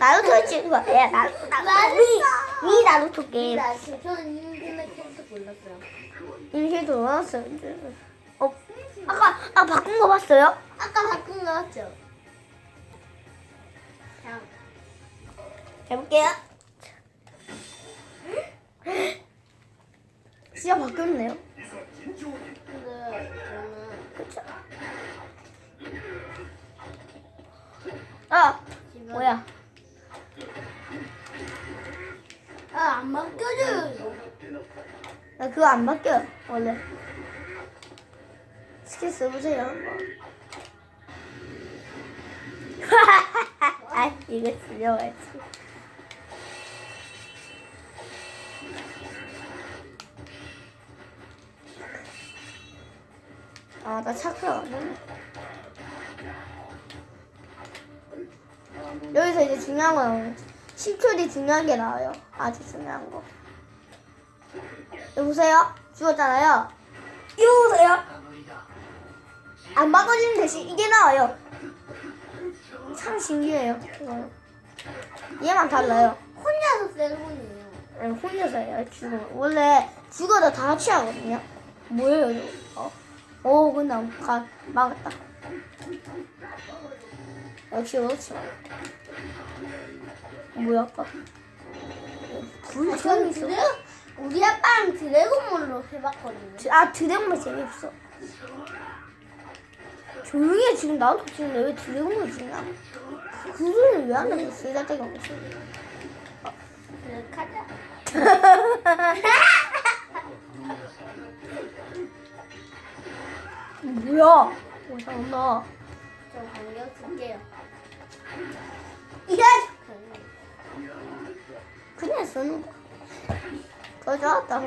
나루토 친구 야 나루토 나루토 위, 위 나루토 게임 나 저는 이민의 캐릭터 몰랐어요. 인실도 넣었어요 어 아까 아 바꾼 거 봤어요? 아까 바꾼 거 같죠? 자, 해볼게요. 진짜 바뀌었네요. 근데 저는 그쵸 아 지금 뭐야 아안 바뀌어져요. 나 그거 안 바뀌어요 원래. 스킬 써보세요. 아 이거 지려야지. 아나 차크가 없네. 여기서 이제 중요한 거 나오네 10초 뒤 중요한 게 나와요 아주 중요한 거 여보세요? 죽었잖아요. 이거 보세요. 안 바꿔주는 대신 이게 나와요. 참 신기해요. 이거는. 얘만 달라요. 혼자서 세레모니예요. 네, 혼자서요. 죽어. 원래 죽어도 다 같이 하거든요. 뭐예요, 이거? 어, 오, 근데 안 가, 막았다. 역시 그렇지. 뭐야, 아까. 불 처음 있어. 드래 우리 아빠랑 드래곤볼로 해봤거든요. 드- 아 드래곤볼 재미없어. 조용히 해 지금 나도 지금 왜 드래곤볼 찍나? 그 소리를 왜안 하고 쓰잘데기. 그래 가자. 뭐야? 어 잘한다. 저 반격 쓸게요. 이게 그냥 쓰는 거. 더 좋았다.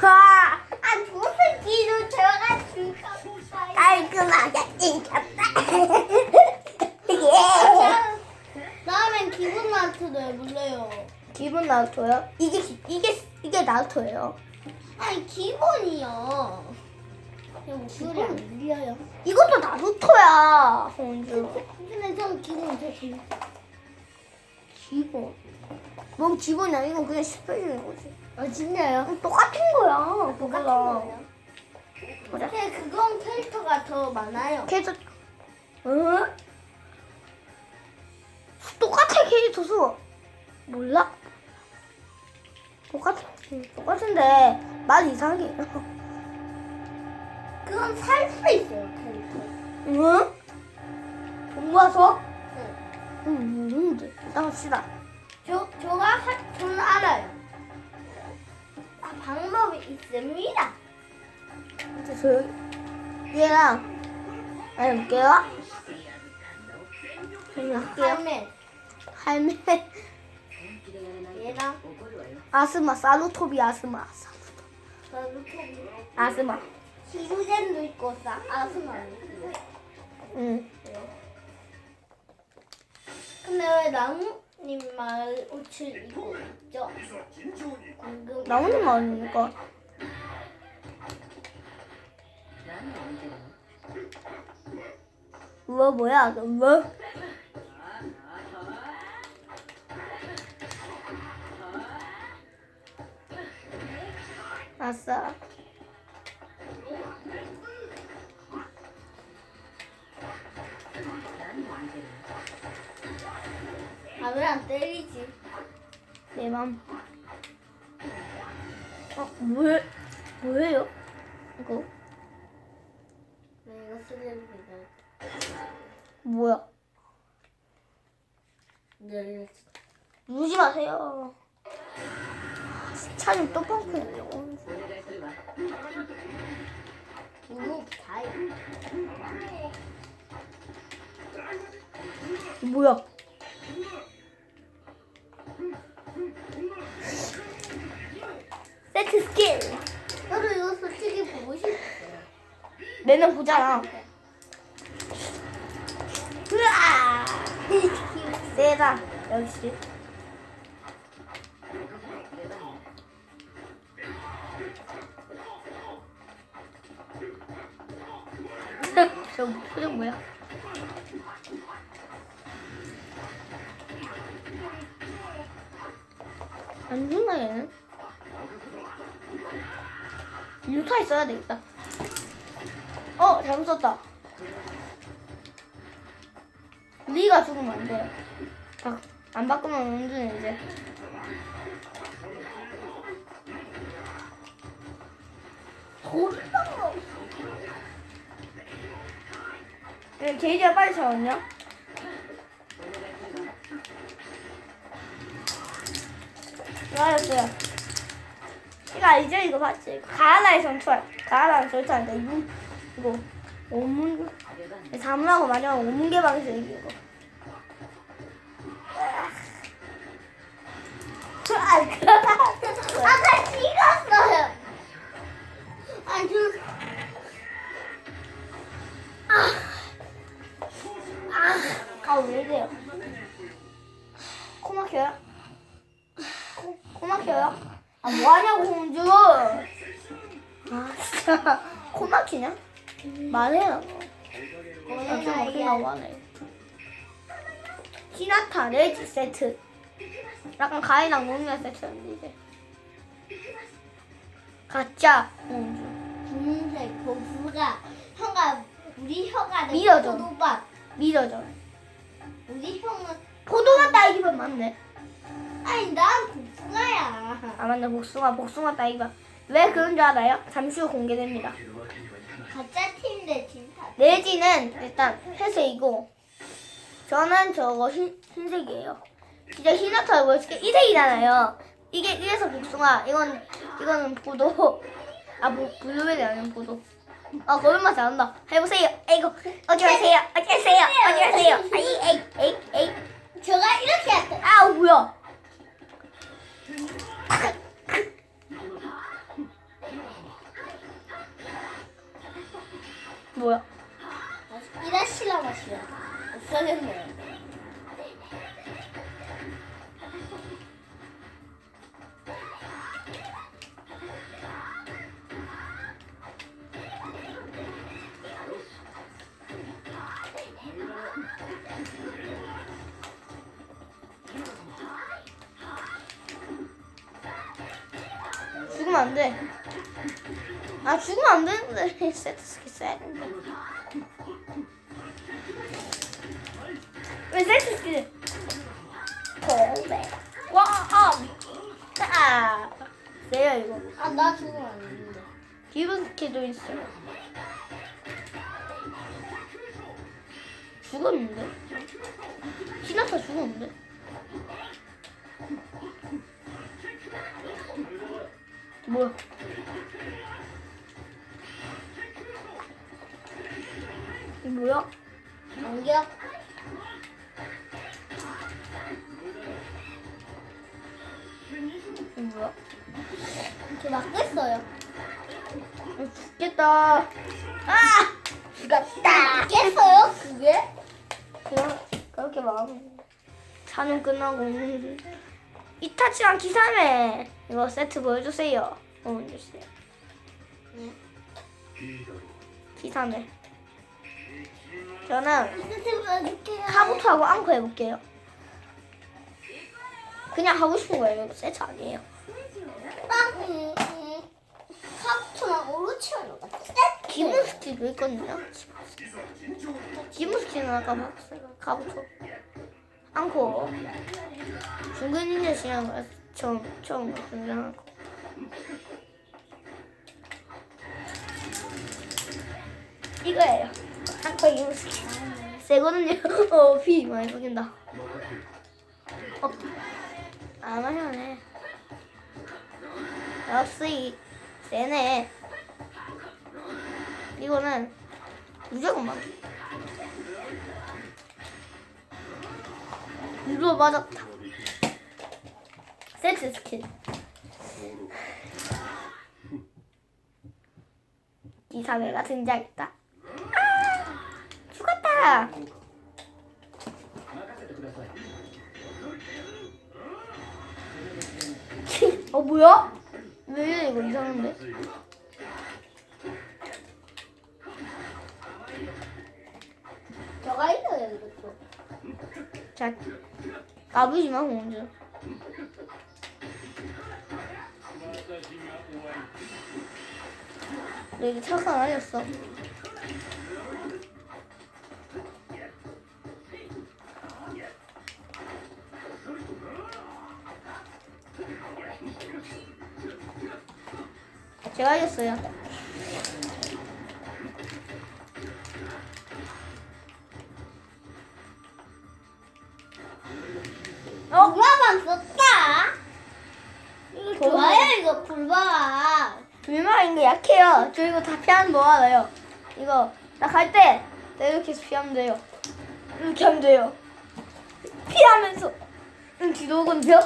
하! 아 무슨 뒤로 들어가 줄까? 깔끔하게 이겼다. 예. 다음엔 기분 나트도 해볼래요. 기분 나루토요? 이게 기- 이게 이게 나루토예요. 아니 기본이요. 목소리 안 들려요. 이것도 나루토야. 홍주. 근데 전 기본 더 재밌어. 기본. 뭔 기본이야? 이건 그냥 슈퍼주는 거지. 아 진짜요? 똑같은 거야. 똑같은. 거예요. 보자. 근데 그건 캐릭터가 더 많아요. 캐릭터. 응? 똑같아 캐릭터 수. 몰라? 똑같 똑같은데 말 이상해. 그건 살 수 있어요 캐릭터. 응? 돈 모아서? 네. 응. 일단 합시다. 저 저가 할 저는 알아요. 아 방법이 있습니다. 이제 저 얘랑 해볼게요. 할게요. 할매 할매 얘랑 아스마 사루토비 아스마 나루토비 아스마. 히루젠도 있고 사 아스마도 있고. 응. 근데 왜 나무님 말 옷을 입고 있죠? 방금 나오는 말이니까. 우와 뭐야? 우와. 아싸. 아 왜 안 때리지? 내 맘. 어, 뭐예, 뭐예요? 이거, 네, 이거 쓰레기다. 뭐야? 네. 누르지 마세요. 차좀 똑바꾸네요. 우무 다이. 뭐야? 세트 스킨. 저도 이거 솔직히 보고 싶어요. 내는 보잖아. 으아! 세다. 역시. 저 표정 뭐야? 안 죽나 얘는? 유타 있어야 되겠다. 어 잘못 썼다. 리가 죽으면 안 돼요. 바, 안 바꾸면 은준이 이제. 네, 게이지가 빨리 차거든요. 맞았어요. 이거 알죠? 이거 봤지? 가하나의 전투할. 가하나의 전투할때 이거 이거 오문 사문하고 마지막 오문 개방에서 이거. 아까 찍었어요. 아주. 아왜 이래요? 코 막혀요? 코, 코 막혀요? 아 뭐하냐고 공주. 아 진짜. 코 막히냐? 말해요. 아, 좀 막힌다고 하네 히나타 레지 세트. 약간 가위랑 농야 세트였는데 이제. 가짜 공주. 분홍색 고수가 형아 우리 형아 밀어줘. 포도밭. 믿어져 우리 형은 포도맛 딸기맛 맞네. 아니 난 복숭아야. 아 맞네 복숭아 복숭아 딸기맛 왜 그런 줄 알아요? 잠시 후 공개됩니다 가짜 팀인데 진짜. 레지는 일단 회색이고 저는 저거 흰, 흰색이에요. 진짜 흰화타를 보여줄게. 이 색이잖아요. 이게 이래서 복숭아. 이건 이거는 포도. 아 뭐, 블루베리 아니면 포도. 아 거짓말 잘한다. 해보세요. 아이고 어디 가세요? 어디 가세요? 어디 가세요? 아이 에이 에이 에이. 제가 이렇게. 아 뭐야? 뭐야? 이라시라 마시라. 없어졌네. 죽으면 안 되는데 세트 스킬 써야. 왜 세트 스킬? 고배. 와, 아, 아, 세요 이거. 아 나 죽으면 안 되는데. 기본 스킬도 있어요. 죽었는데? 뭐야? 안경. 이거 뭐야? 저 맞겠어요. 아, 죽겠다. 아! 죽었다. 맞겠어요? 그게? 그냥 그렇게 마음. 사는 끝나고 이타치랑 기사매 이거 세트 보여주세요. 보여주세요. 네. 기사매. 저는. 카부토하고 앙코 해볼게요. 그냥 하고 싶은 거예요. 이거 세트 아니에요. 빵. 음, 음. 카프트랑 오르치아노 같아. 기본 스킬도 있거든요. 기본 스킬은 아까 봤어요. 카부토. 앙코. 중근 닌자 시간 거였어. 처음, 처음 등장한 거. 이거예요. 기본 스킬. 세거든요. 어, 피 많이 쏘긴다. 어, 안 하려네. 역시, 세네. 이거는 무조건 맞아. 이거 맞았다. 세트 스킬. 이사회가 등장했다. 어 뭐야? 왜 이래 이거 이상한데? 저가 이겨요 이것도. 자, 까불지 마 공주. 여기 착각 아니었어. 제가 이겼어요. 어? 불바방 썼다. 이거 좋아요. 좋아요 이거 불바방. 불마인 거 약해요. 저 이거 다 피하는 거 알아요. 이거 나 갈 때 이렇게 해서 피하면 돼요. 이렇게 하면 돼요. 피하면서 응, 뒤로 오거든요.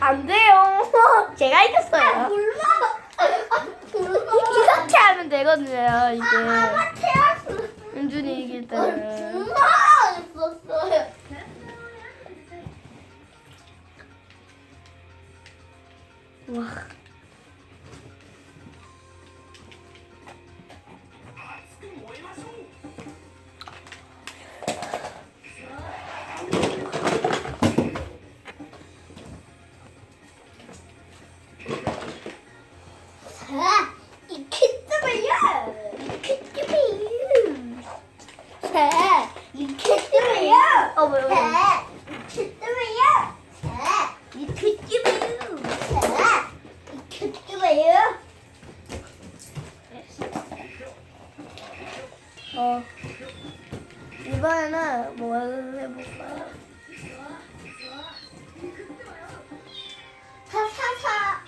안 돼요. 제가 이겼어요. 불바방. 아. 이렇게 하면 되거든요. 아, 이게 아마테라스. 은준이 이길 때는. 불바방 썼어요. 와. 어. 이번에는 뭘 해볼까요? 사사사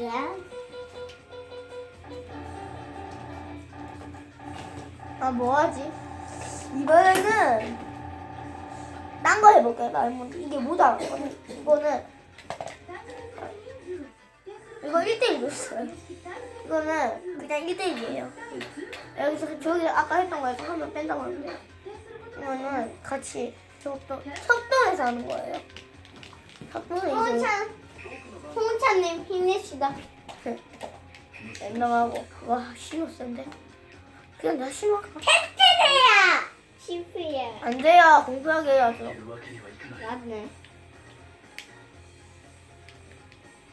야, 아 뭐하지? 이번에는 딴 거 해볼까요? 말못 이게 못 알았거든. 이거는 이거 1대1였어요. 이거는 그냥 1대1이에요. 여기서 저기 아까 했던 거에서 한 번 뺀다고 하는데 이거는 같이 저것도 협동해서 하는 거예요. 협동해서 홍찬, 홍찬님 힘내시다. 랜덤하고 와 신호 센데 그냥 내가 신호. 시프야. 안 돼요 공부하게 해야죠. 맞네.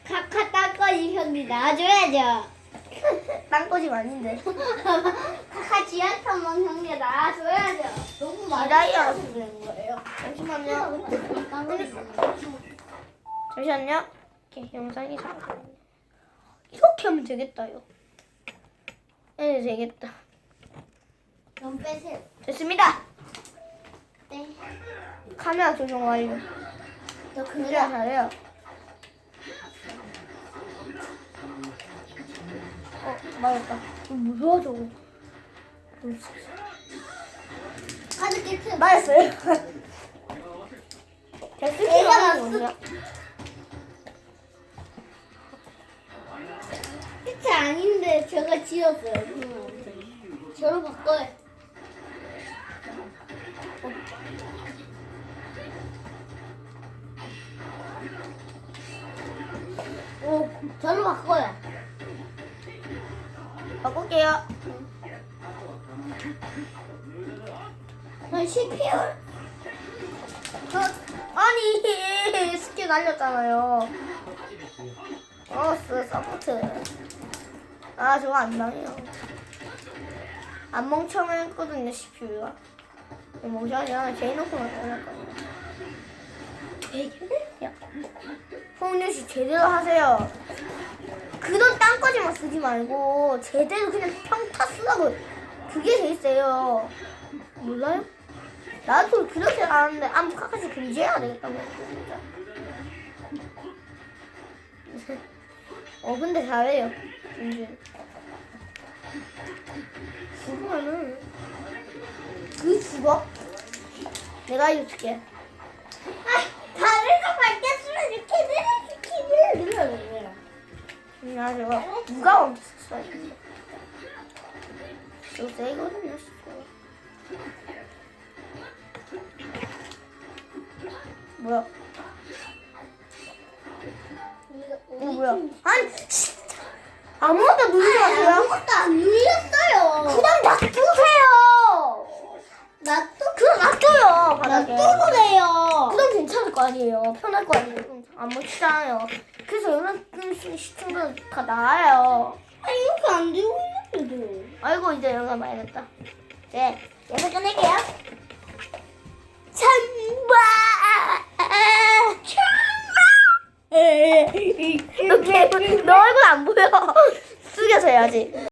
카카 땅거지 현이 놔줘야죠. 땅거집 아닌데. 카카 지하철만 형님 놔줘야죠. 너무 많이. 해서 그런 거예요. 잠시만요. 잠시만요. 이렇게 영상이 잘 이렇게 하면 되겠다요. 네 되겠다. 좀 빼세요. 됐습니다. 네. 카메라 조정 완료. 저 그래야 잘해요. 어 맞았다. 이거 무서워 저거. 카드 키트. 맞았어요. 잘 쓸게요. 맞았어. 아닌데 제가 지었어요. 음. 저로 바꿔요. 오, 저로 바꿔요. 바꿀게요. 전 CPU. 저, 아니 스킬 날렸잖아요. 어, 스 서포트. 아, 저거 안 당해요. 안 멍청했거든요, CPU가. 높은 걸 날렸거든요. 되게? 야, 홍윤 씨 제대로 하세요. 그런 땅거지만 쓰지 말고 제대로 그냥 평타 쓰라고. 그게 제일 세요. 몰라요? 나도 그렇게 하는데 암컷까지 금지해야 되겠다고 진짜. 어 근데 잘해요 은준 죽으면 죽어 내가 해줄게 아, 다리가 바뀌었으면 이렇게 내려시키는 눌러주세요. 나 저거 누가 먼저 썼어야 했는데 이거 세거든요. 뭐야 어, 뭐야? 아니, 진짜. 아무것도 누르지 마세요. 아무것도 안 눌렸어 아니에요. 편할 거 아니에요. 안 멋지잖아요. 그래서 영상 시청자 다 나아요. 아 이렇게 안 되고 있는데도. 아이고, 이제 영상 봐야겠다. 네, 영상 끝낼게요. 찬바! 이렇게, 너 얼굴 안 보여. 숙여서 해야지.